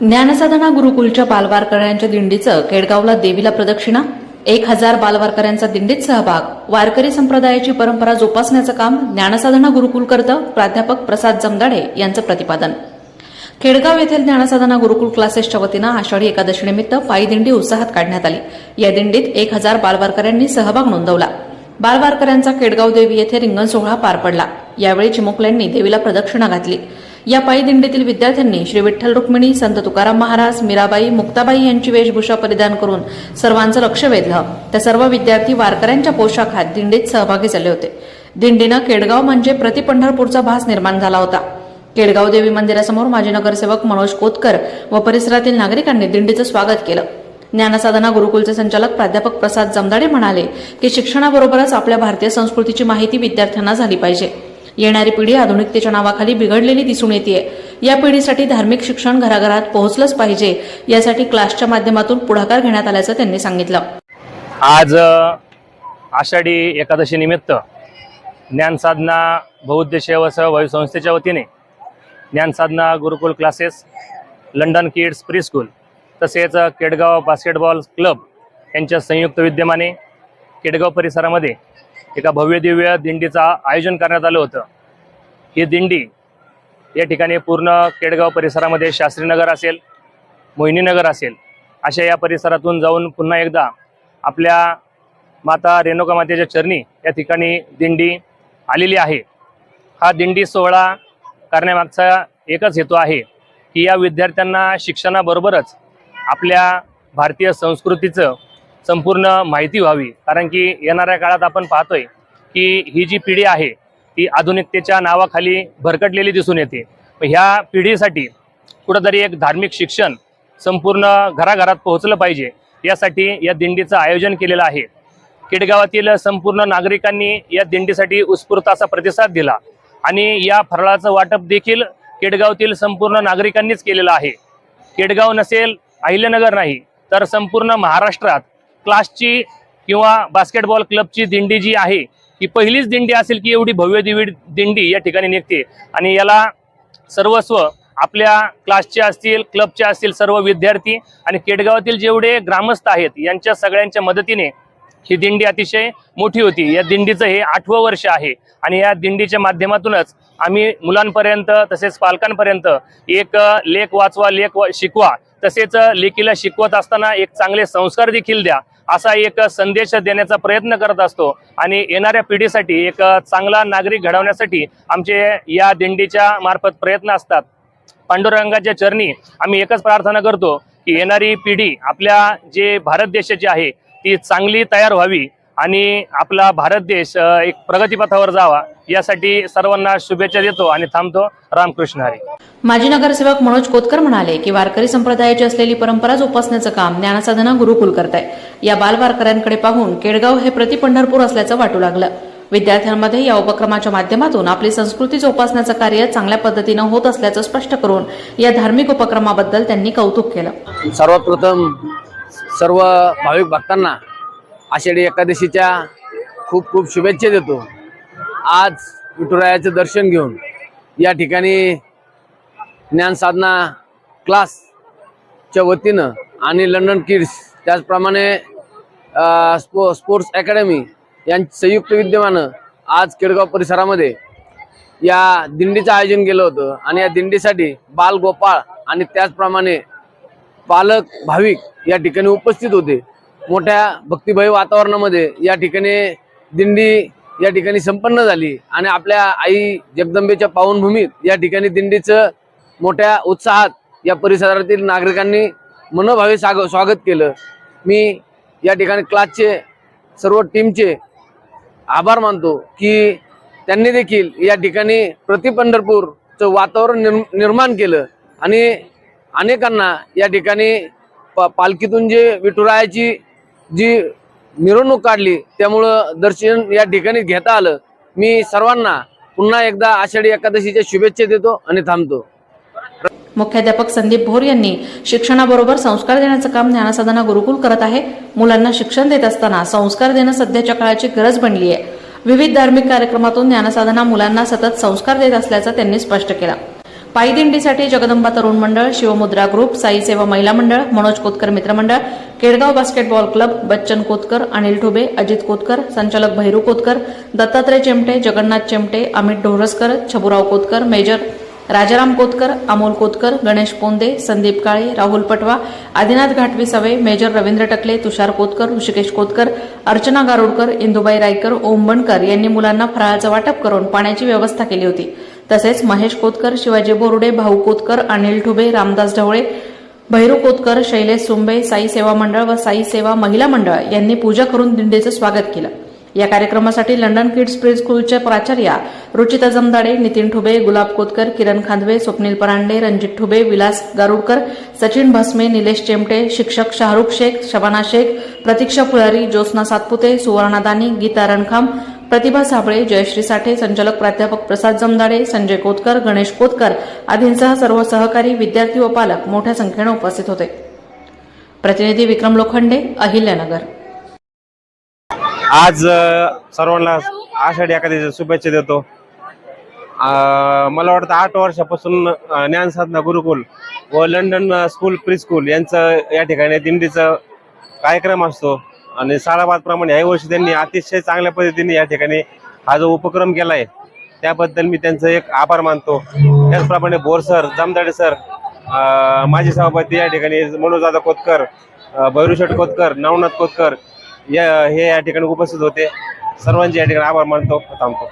ज्ञानसाधना गुरुकुलच्या बालवारकऱ्यांच्या दिंडीचं केडगावला देवीला प्रदक्षिणा एक हजार बालवारकऱ्यांचा दिंडीत सहभाग वारकरी संप्रदायाची परंपरा जोपासण्याचं काम ज्ञानसाधना गुरुकुल करतं प्राध्यापक प्रसाद जमदाडे यांचं प्रतिपादन. खेडगाव येथील ज्ञानसाधना गुरुकुल क्लासेसच्या वतीनं आषाढी एकादशीनिमित्त पायी दिंडी उत्साहात काढण्यात आली. या दिंडीत एक हजार बालवारकऱ्यांनी सहभाग नोंदवला. बालवारकऱ्यांचा खेडगाव देवी येथे रिंगण सोहळा पार पडला. यावेळी चिमुकल्यांनी देवीला प्रदक्षिणा घातली. या पायी दिंडीतील विद्यार्थ्यांनी श्री विठ्ठल रुक्मिणी संत तुकाराम महाराज मीराबाई मुक्ताबाई यांची वेशभूषा परिधान करून सर्वांचं लक्ष वेधलं. त्या सर्व विद्यार्थी वारकऱ्यांच्या पोशाखात दिंडीत सहभागी झाले होते. दिंडीनं केडगाव म्हणजे प्रति पंढरपूरचा भास निर्माण झाला होता. केडगाव देवी मंदिरासमोर माजी नगरसेवक मनोज कोतकर व परिसरातील नागरिकांनी दिंडीचं स्वागत केलं. ज्ञानसाधना गुरुकुलचे संचालक प्राध्यापक प्रसाद जमदाडे म्हणाले की शिक्षणाबरोबरच आपल्या भारतीय संस्कृतीची माहिती विद्यार्थ्यांना झाली पाहिजे. येणारी पिढी आधुनिकतेच्या नावाखाली बिघडलेली दिसून येते या पिढीसाठी धार्मिक शिक्षण घराघरात पोहोचलंच पाहिजे यासाठी क्लासच्या माध्यमातून पुढाकार घेण्यात आल्याचं त्यांनी सांगितलं. आज आषाढी एकादशी निमित्त ज्ञानसाधना बहुउद्देशीय व सहभागी संस्थेच्या वतीने Dnyansadhana Gurukul classes London kids pre school तसेच केडगाव बास्केटबॉल क्लब यांच्या संयुक्त विद्यमाने केडगाव परिसरामध्ये एका भव्य दिव्य दिंडीचं आयोजन करण्यात आलं होतं. ही दिंडी या ठिकाणी पूर्ण केडगाव परिसरामध्ये शास्त्रीनगर असेल मोहिनीनगर असेल अशा या परिसरातून जाऊन पुन्हा एकदा आपल्या माता रेणुका मातेच्या चरणी या ठिकाणी दिंडी आलेली आहे. हा दिंडी सोहळा करण्यामागचा एकच हेतू आहे की या विद्यार्थ्यांना शिक्षणाबरोबरच आपल्या भारतीय संस्कृतीचं संपूर्ण माहिती व्हावी. कारण की येणाऱ्या काळात आपण पाहतोय की ही जी पिढी आहे ती आधुनिकतेच्या नावाखाली भरकटलेली दिसून येते. ह्या पिढीसाठी कुठंतरी एक धार्मिक शिक्षण संपूर्ण घराघरात पोहोचलं पाहिजे. यासाठी या दिंडीचं आयोजन केलेलं आहे. केडगावातील संपूर्ण नागरिकांनी या दिंडीसाठी उत्स्फूर्त असा प्रतिसाद दिला. आणि या फराळाचं वाटप देखील केडगावतील संपूर्ण नागरिकांनीच केलेलं आहे. केडगाव नसेल अहिल्यानगर नाही तर संपूर्ण महाराष्ट्रात क्लासची किंवा बास्केटबॉल क्लबची दिंडी जी आहे ही पहिलीच दिंडी असेल की एवढी भव्य दिवी दिंडी या ठिकाणी निघते. आणि याला सर्वस्व आपल्या क्लासचे असतील क्लबचे असतील सर्व विद्यार्थी आणि केडगावातील जेवढे ग्रामस्थ आहेत यांच्या सगळ्यांच्या मदतीने ही दिंडी अतिशय मोठी होती. या दिंडीचं हे आठवं वर्ष आहे आणि या दिंडीच्या माध्यमातूनच आम्ही मुलांपर्यंत तसेच पालकांपर्यंत एक लेख वाचवा लेख शिकवा तसेच लेखीला लेकीला शिकवत असताना एक चांगले संस्कार देखील द्या. असा एक संदेश देण्याचा प्रयत्न करत असतो. आणि येणाऱ्या पिढीसाठी एक चांगला नागरिक घडवण्यासाठी आमचे या दिंडीच्या मार्फत प्रयत्न असतात. पांडुरंगाच्या चरणी आम्ही एकच प्रार्थना करतो की येणारी पिढी आपल्या जे भारत देशाची आहे ती चांगली तयार व्हावी. आणि आपला भारत देश एक प्रगतीपथावर जावा यासाठी सर्वांना शुभेच्छा देतो आणि थांबतो रामकृष्ण हरी. माजी नगरसेवक मनोज कोतकर म्हणाले की वारकरी संप्रदायाची असलेली परंपरा जोपासण्याचं काम ज्ञानसाधना गुरुकुल करत आहे या बालवारकऱ्यांकडे पाहून केडगाव हे प्रति पंढरपूर असल्याचं वाटू लागलं. विद्यार्थ्यांमध्ये या उपक्रमाच्या माध्यमातून आपली संस्कृती जोपासण्याचं कार्य चांगल्या पद्धतीनं होत असल्याचं स्पष्ट करून या धार्मिक उपक्रमाबद्दल त्यांनी कौतुक केलं. सर्वात प्रथम सर्व भाविक भक्तांना आषाढी एकादशीच्या खूप खूप शुभेच्छा देतो. आज विठुरायाचं दर्शन घेऊन या ठिकाणी ज्ञानसाधना क्लासच्या वतीनं आणि लंडन किड्स त्याचप्रमाणे स्पो स्पोर्ट्स अकॅडमी यांची संयुक्त विद्यमानं आज केडगाव परिसरामध्ये या दिंडीचं आयोजन केलं होतं. आणि या दिंडीसाठी बाल गोपाळ आणि त्याचप्रमाणे पालक भाविक या ठिकाणी उपस्थित होते. मोठ्या भक्तिभय वातावरणामध्ये या ठिकाणी दिंडी या ठिकाणी संपन्न झाली. आणि आपल्या आई जगदंबेच्या पावनभूमीत या ठिकाणी दिंडीचं मोठ्या उत्साहात या परिसरातील नागरिकांनी मनोभावे साग स्वागत केलं. मी या ठिकाणी क्लासचे सर्व टीमचे आभार मानतो की त्यांनी देखील या ठिकाणी प्रति पंढरपूरचं वातावरण निर्म निर्माण केलं. आणि अनेकांना या ठिकाणी प पालखीतून जे विठुरायाची जी मिरवणूक काढली त्यामुळं दर्शन या ठिकाणी घेता आलं. मी सर्वांना पुन्हा एकदा आषाढी एकादशीच्या शुभेच्छा देतो आणि थांबतो. मुख्याध्यापक संदीप भोर यांनी शिक्षणाबरोबर संस्कार देण्याचं काम ज्ञानसाधना गुरुकुल करत आहे. मुलांना शिक्षण देत असताना संस्कार देणं सध्याच्या काळाची गरज बनली आहे विविध धार्मिक कार्यक्रमातून ज्ञानसाधना मुलांना सतत संस्कार देत असल्याचं त्यांनी स्पष्ट केलं. पायी दिंडीसाठी जगदंबा तरुण मंडळ शिवमुद्रा ग्रुप साई सेवा महिला मंडळ मनोज कोतकर मित्रमंडळ केडगाव बास्केटबॉल क्लब बच्चन कोतकर अनिल ठुबे अजित कोतकर संचालक भैरू कोतकर दत्तात्रय चेमटे जगन्नाथ चेमटे अमित ढोरसकर छबुराव कोतकर मेजर राजाराम कोतकर अमोल कोतकर गणेश पोंदे संदीप काळे राहुल पटवा आदिनाथ घाटवी सवे मेजर रवींद्र टकले तुषार कोतकर ऋषिकेश कोतकर अर्चना गारुडकर इंदुबाई रायकर ओम बनकर यांनी मुलांना फराळाचं वाटप करून पाण्याची व्यवस्था केली होती. तसेच महेश कोतकर शिवाजी बोरुडे भाऊ कोतकर अनिल ठुबे रामदास ढवळे भैरू कोतकर शैलेश सुंबे साई सेवा मंडळ व साई सेवा महिला मंडळ यांनी पूजा करून दिंडीचं स्वागत केलं. या कार्यक्रमासाठी लंडन किड्स प्री स्कूलच्या प्राचार्या रुचिता जमदाडे नितीन ठुबे गुलाब कोतकर किरण खांदवे स्वप्नील परांडे रणजित ठुबे विलास गारुडकर सचिन भस्मे निलेश चेमटे शिक्षक शाहरुख शेख शबाना शेख प्रतीक्षा फुलारी ज्योत्ना सातपुते सुवर्णा दानी गीता रणखाम प्रतिभा साबळे जयश्री साठे संचालक प्राध्यापक प्रसाद जमदाडे संजय कोतकर गणेश कोतकर आदींसह सर्व सहकारी विद्यार्थी व पालक मोठ्या संख्येनं उपस्थित होते. प्रतिनिधी विक्रम लोखंडे अहिल्यानगर. आज सर्वांना आषाढी एखाद्याच्या शुभेच्छा देतो. मला वाटतं आठ वर्षापासून ज्ञान ज्ञानसाधना गुरुकुल व लंडन स्कूल प्री स्कूल यांचं या ठिकाणी दिंडीचा कार्यक्रम असतो. आणि सालाबादप्रमाणे यावर्षी वर्षी त्यांनी अतिशय चांगल्या पद्धतीने या ठिकाणी हा जो उपक्रम केला आहे त्याबद्दल मी त्यांचं एक आभार मानतो. त्याचप्रमाणे बोर सर जामदाडे सर माजी सभापती या ठिकाणी मनोजदादा कोतकर अ, भैरूशेठ कोतकर नवनाथ कोतकर या हे या ठिकाणी उपस्थित होते. सर्वांचे या ठिकाणी आभार मानतो. थांबतो.